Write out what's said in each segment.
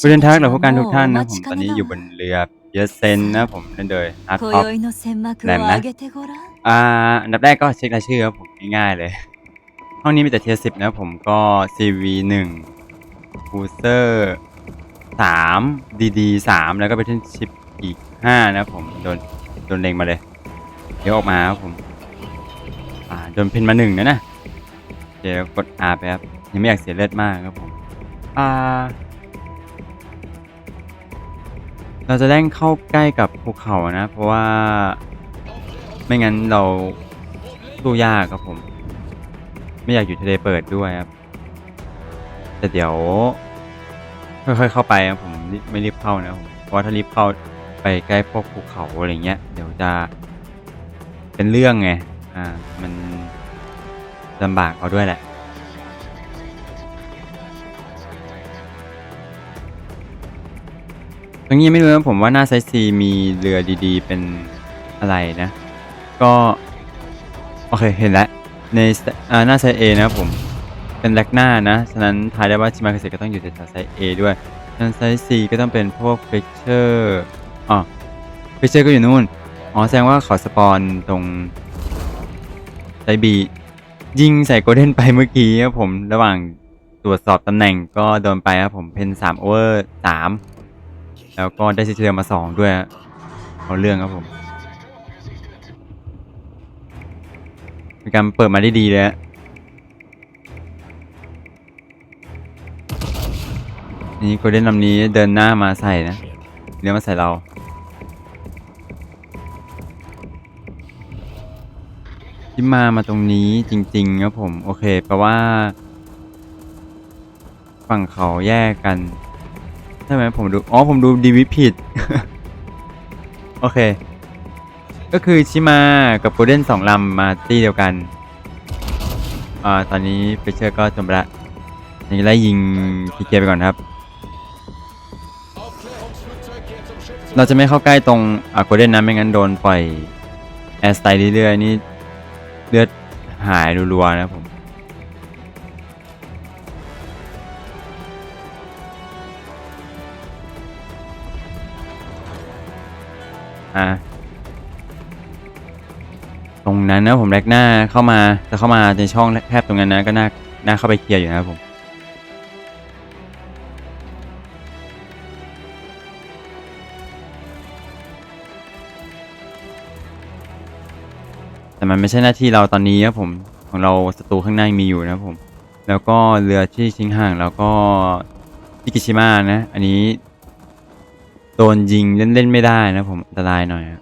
ผู้เดินทางหรือผู้การทุกท่านนะผมตอนนี้อยู่บนเรือเยสเซนนะผมนั่นเลยฮาร์ดตออฟแลมนะอ่าอันดับแรกก็เช็ครายชื่อครับผมง่ายๆเลย ห้องนี้มีแต่เทียสิบนะผมก็ CV หนึ่งคูเซอร์สามดีดีสามแล้วก็ไปเที่ชิปอีกห้านะผมโดนโดนเล็งมาเลยเดี๋ยวออกมาครับผมอ่าโดนเพินมาหนึ่งนะนะเดี๋ยวกด R ไปครับยังไม่อยากเสียเลือดมากครับผมอ่า เราจะแล่งเข้าใกล้กับภูเขานะ เพราะว่าไม่งั้นเราสู้ยากครับผม ไม่อยากอยู่ทะเลเปิดด้วยครับ แต่เดี๋ยวค่อยๆเข้าไปครับผมไม่รีบเข้านะผมเพราะว่าถ้ารีบเข้าไปใกล้พวกภูเขาอะไรเงี้ย เดี๋ยวจะเป็นเรื่องไง อ่า มันลำบากเอาด้วยแหละ ตรงนี้ไม่รู้นะผมว่าหน้าไซต์ซีมีเรือดีๆ เป็นอะไรนะ ก็ โอเคเห็นแล้วในอ่าหน้าไซต์เอนะผมเป็นแลกหน้านะ ฉะนั้นทายได้ว่าชิมาเกษตก็ต้องอยู่แถวๆไซต์เอด้วยฉะนั้นไซต์ซีก็ต้องเป็นพวกเฟกเชอร์อ๋อเฟกเชอร์ก็อยู่นู่นอ๋อแสดงว่าเขาสปอนตรงไซต์บียิงใส่โกลเด้นไปเมื่อกี้ครับผมระหว่างตรวจสอบตำแหน่งก็โดนไปครับผมเป็นสามโอเวอร์สาม แล้วก็ได้ซิเทียมาสองด้วยเอาเรื่องครับผมเป็นการเปิดมาได้ดีเลยฮะนี่โกลเด้นลำนี้เดินหน้ามาใส่นะเลี้ยวมาใส่เราที่มามาตรงนี้จริง ๆ ครับผม โอเคแปลว่า ฝั่งเขาแยกกัน ใช่ไหมผมดู อ๋อ ผมดูดีวิผิด โอเค ก็คือชิมากับโกลเด้นสองลำมาตีเดียวกัน อ่า ตอนนี้เฟเชอร์ก็จมละยังไล่ยิงพีเคไปก่อนครับ เราจะไม่เข้าใกล้ตรงอ่าโกลเด้นนะไม่งั้นโดนปล่อยแอสไตล์เรื่อยๆนี่เลือดหายรัวๆนะผม อ่าตรงนั้นนะผมแรกหน้าเข้ามาจะเข้ามาในช่องแคบตรงนั้นนะก็น่าน่าเข้าไปเคลียร์อยู่นะครับผมแต่มันไม่ใช่หน้าที่เราตอนนี้ครับผมของเราศัตรูข้างหน้ามีอยู่นะครับผม แล้วก็เรือที่ชิงห่างแล้วก็พิกิชิมะนะ อันนี้ โดนยิงเล่นๆไม่ได้นะผมอันตรายหน่อยอะ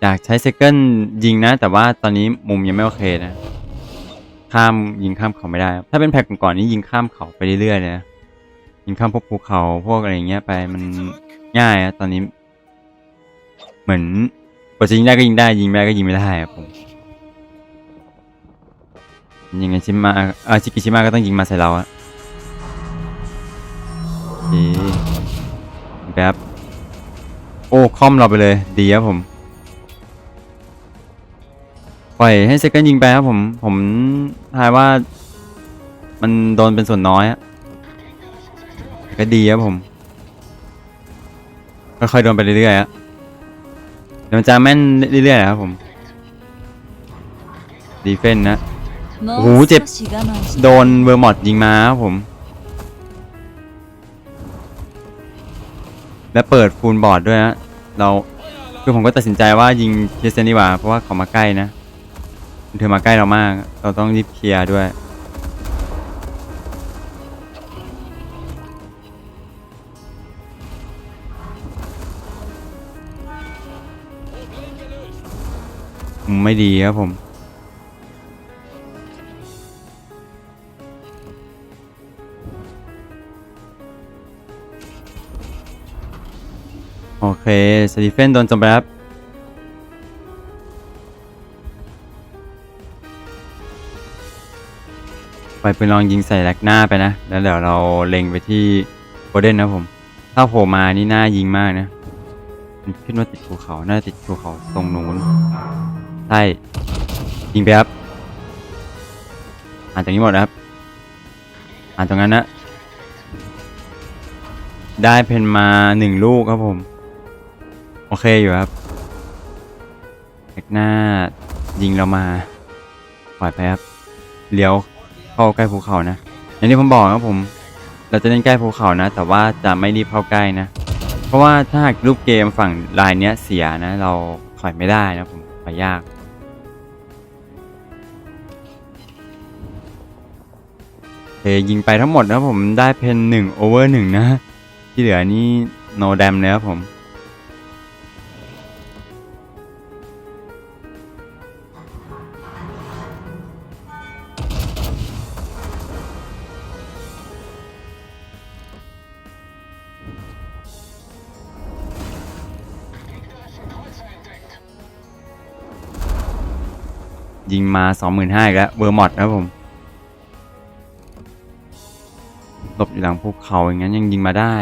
อยากใช้เซเกิลยิงนะ แต่ว่าตอนนี้มุมยังไม่โอเคนะ ข้ามยิงข้ามเขาไม่ได้ ถ้าเป็นแพ็กก่อนๆนี้ยิงข้ามเขาไปเรื่อยๆนะยิงข้ามพวกภูเขาพวกอะไรเงี้ยไปมันง่ายอะตอนนี้ เหมือนกว่าจะยิงได้ก็ยิงได้ยิงไม่ได้ก็ยิงไม่ได้ครับผมยิงไงชิมาออชิกิชิมาก็ต้องยิงมาใส่เราอะ เคแป๊บโอ้คอมเราไปเลย ดีครับผม ปล่อยให้เซกันยิงไปครับผม ผมทายว่า มันโดนเป็นส่วนน้อยอะก็ดีครับผมค่อยๆโดนไปเรื่อยๆอะเดี๋ยวมันจะแม่นเรื่อยๆนะครับผม ดีเฟนนะโอ้โหเจ็บ โดนเวอร์มอดยิงมาครับผม และเปิดฟูลบอร์ดด้วยนะเราคือผมก็ตัดสินใจว่ายิงเจสเซนดีกว่าเพราะว่าเขามาใกล้นะเธอมาใกล้เรามาก เราต้องรีบเคลียร์ด้วยไม่ดีครับผม เค สตีเฟนโดนจมไปครับปล่อยปืนลองยิงใส่แลกหน้าไปนะ แล้วเดี๋ยวเราเล็งไปที่โกลเด้นนะผม ถ้าโผล่มานี่น่ายิงมากนะ มันขึ้นว่าติดภูเขา น่าติดภูเขาตรงนู้น ใช่ ยิงไปครับ อ่านตรงนี้หมดนะครับ อ่านตรงนั้นนะ ได้เพนมาหนึ่งลูกครับผม โอเคอยู่ครับแอกหน้ายิงเรามาปล่อยไปครับเลี้ยวเข้าใกล้ภูเขานะอย่างที่ผมบอกครับผม เราจะเล่นใกล้ภูเขานะ แต่ว่าจะไม่รีบเข้าใกล้นะ เพราะว่าถ้าหากรูปเกมฝั่งลายเนี้ยเสียนะ เราถอยไม่ได้นะผมถอยยากโอเคยิงไปทั้งหมดนะผมได้เพนหนึ่งโอเวอร์หนึ่งนะ ที่เหลือนี่โนแดมเลยครับผม ยิงมาสองหมื่นห้าอีกแล้วเวอร์มอดนะครับผมหลบอยู่หลังภูเขาอย่างนั้นยังยิงมาได้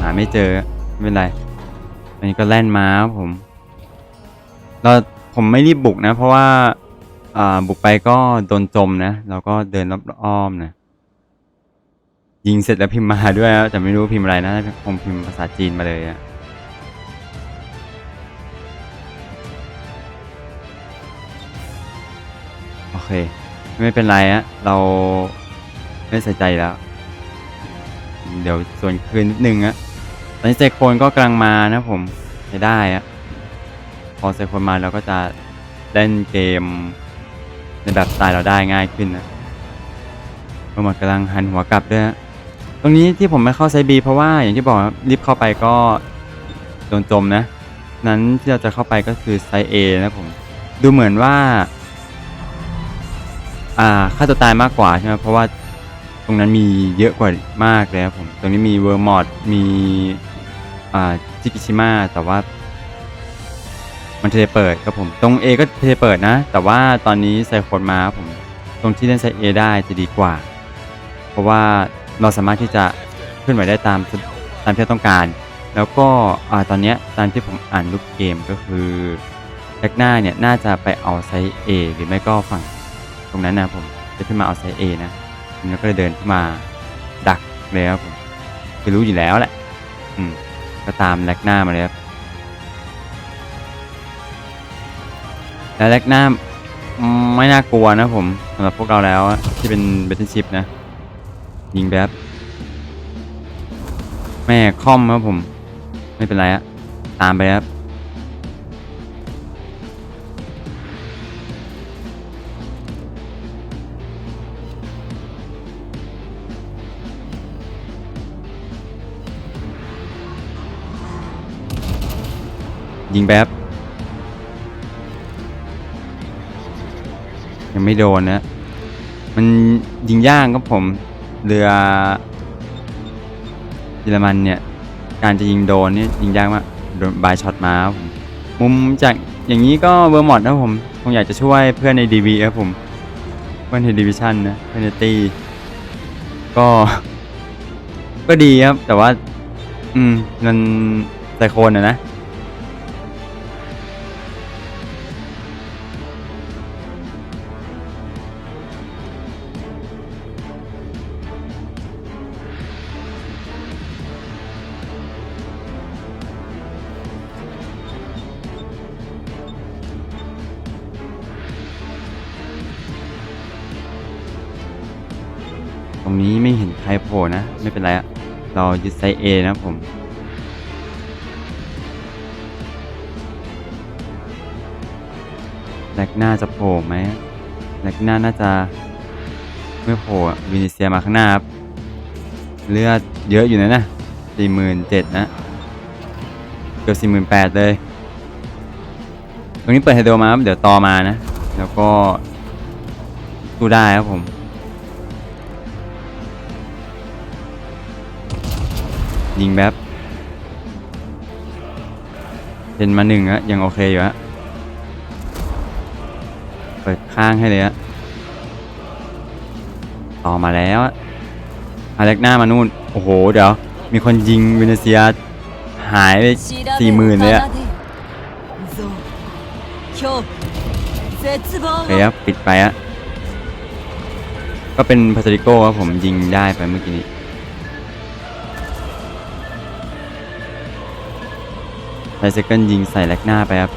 หาไม่เจอไม่เป็นไรอันนี้ก็แล่นมาครับผมเราผมไม่รีบบุกนะ เพราะว่าอ่าบุกไปก็โดนจมนะเราก็เดินรอบอ้อมนะยิงเสร็จแล้วพิมพ์มาด้วยแต่ไม่รู้พิมพ์อะไรนะคงพิมพ์ภาษาจีนมาเลยอะ เค ไม่เป็นไรอะเราไม่ใส่ใจแล้ว เดี๋ยวส่วนคืนนิดนึงอะตอนนี้ไซโคนก็กำลังมานะผมใช้ได้อะพอไซโคนมาเราก็จะเล่นเกมในแบบสไตล์เราได้ง่ายขึ้นนะเมื่อมันกำลังหันหัวกลับด้วยฮะตรงนี้ที่ผมไม่เข้าไซบีเพราะว่าอย่างที่บอกรีบเข้าไปก็โดนจมนะ นั้นที่เราจะเข้าไปก็คือไซเอนะผม ดูเหมือนว่า อ่าค่าตัวตายมากกว่าใช่ไหมเพราะว่าตรงนั้นมีเยอะกว่ามากเลยครับผมตรงนี้มีเวอร์มอดมีอ่าจิกิชิมะแต่ว่า มันเทเปิดครับผมตรง A ก็เทเปิดนะ แต่ว่าตอนนี้ใส่คนมาครับผมตรงที่เล่นไซ A ได้จะดีกว่า เพราะว่าเราสามารถที่จะขึ้นไหวได้ตามตามที่เราต้องการ แล้วก็อ่าตอนนี้ตามที่ผมอ่านรูปเกมก็คือแบ็กหน้าเนี่ยน่าจะไปเอาไซส์ A หรือไม่ก็ฝั่ง ตรงนั้นนะผมจะขึ้นมาเอาไซส์ A นะแล้วก็เลยเดินขึ้นมาดักเลยครับผมคือรู้อยู่แล้วแหละ อืม ก็ตามแลกหน้ามาเลยครับและแลกหน้าไม่น่ากลัวนะผมสำหรับพวกเราแล้วที่เป็นเบทเทิลชิพนะ ยิงแบบแม่คอมครับผม ไม่เป็นไรอะตามไปครับ ยิงแบบยังไม่โดนนะ มันยิงย่างครับผม เรือเยอรมันเนี่ย การจะยิงโดนนี่ยิงยากมาก โดนบายช็อตมาครับผมมุมจากอย่างนี้ก็เวอร์มอดนะผมคงอยากจะช่วยเพื่อนในดีวีครับผมเพื่อนในดิวิชั่นนะเพื่อนในตีก็ ก็ดีครับ แต่ว่า อืมมันไซโคนอะนะ นี้ไม่เห็นใครโผล่นะ ไม่เป็นไรอะเรายึดไซส์ A นะผม แลกหน้าจะโผล่ไหมแลกหน้าน่าจะไม่โผล่วินิเซียมาข้างหน้าครับ เลือดเยอะอยู่นะนะสี่หมื่นเจ็ดนะ เกือบสี่หมื่นแปดเลย ตรงนี้เปิดไฮโดรมาครับเดี๋ยวต่อมานะ แล้วก็สู้ได้ครับผม ยิงแบบเป็นมาหนึ่งอะยังโอเคอยู่อะเปิดข้างให้เลยอะต่อมาแล้วอาเล็กหน้ามานู่น โอ้โห เดี๋ยว มีคนยิงเวเนเซียหายไปสี่หมื่นเลยอะเฮ้ยปิดไปอะก็เป็นพาสติโก้ครับผมยิงได้ไปเมื่อกี้นี้ ไบเซเคิลยิงใส่แลกหน้าไปครับ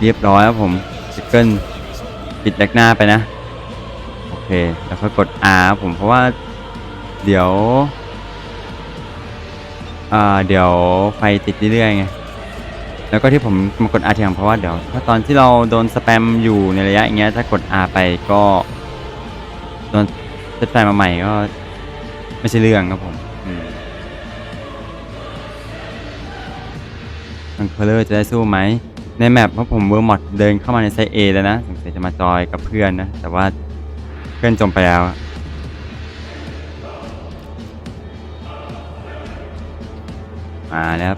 เรียบร้อยครับผมไซเคิลปิดแลกหน้าไปนะ โอเค แล้วค่อยกด R ผมเพราะว่าเดี๋ยว อ่า เดี๋ยวไฟติดเรื่อยๆไง แล้วก็ที่ผมมากด R ทีหลังเพราะว่าเดี๋ยวถ้าตอนที่เราโดนสแปมอยู่ในระยะอย่างเงี้ยถ้ากด R ไปก็โดนเซตไฟมาใหม่ก็ไม่ใช่เรื่องครับผมอืมทางเคเลอร์จะได้สู้ไหม ในแมปเพราะผมเวอร์มอดเดินเข้ามาในไซต์ A แล้วนะสงสัยจะมาจอยกับเพื่อนนะ แต่ว่าเพื่อนจมไปแล้วมาแล้ว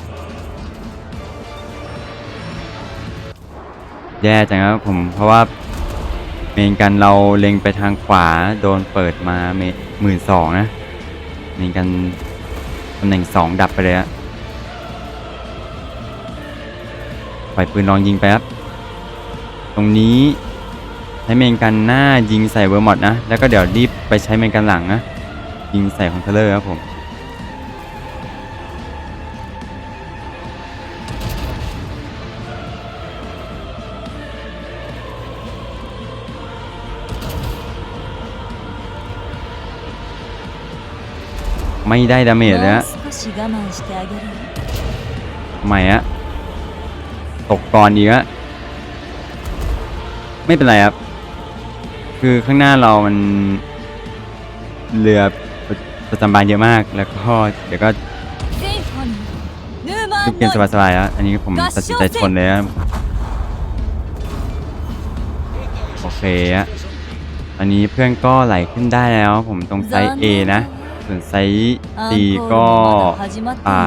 แย่จังครับผมเพราะว่าเมนกันเราเล็งไปทางขวาโดนเปิดมาเมหมื่นสองนะเมนกันตำแหน่งสองดับไปเลยอะปล่อยปืนลองยิงไปครับ ตรงนี้ใช้เมนกันหน้ายิงใส่เวอร์มอดนะ แล้วก็เดี๋ยวรีบไปใช้เมนกันหลังนะ ยิงใส่ของเทเลอร์ครับผม ไม่ได้ดาเมจนะฮะใหม่ฮะตกก่อนอีกฮะไม่เป็นไรครับ คือข้างหน้าเรามันเรือประจำบานเยอะมาก แล้วก็เดี๋ยวก็ทุกเกมสบายๆแล้วอันนี้ผมตัดสินใจชนเลยครัโอเคอะอันนี้เพื่อนก็ไหลขึ้นได้แล้ว ผมตรงไซส์ A นะ ส่วนไซส์ตีก็่า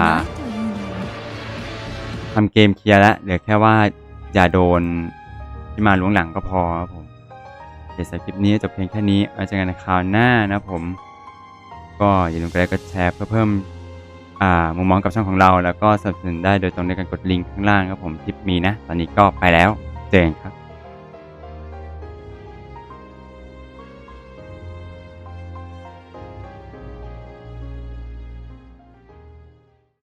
ทำเกมเคลียร์แล้วเหลือแค่ว่าอย่าโดนที่มาล้วงหลังก็พอครับผมเดี๋ยวสำหรัคลิปนี้จบเพียงแค่นี้ไว้เจอกันในคราวหน้านะผม ก็อย่าลืมกดไลค์กดแชร์เพื่อเพิ่มมุมมองกับช่องของเรา แล้วก็สนับสนุนได้โดยตรงในการกดลิงก์ข้างล่างครับผมทิปมีนะ ตอนนี้ก็ไปแล้วเจอนครับ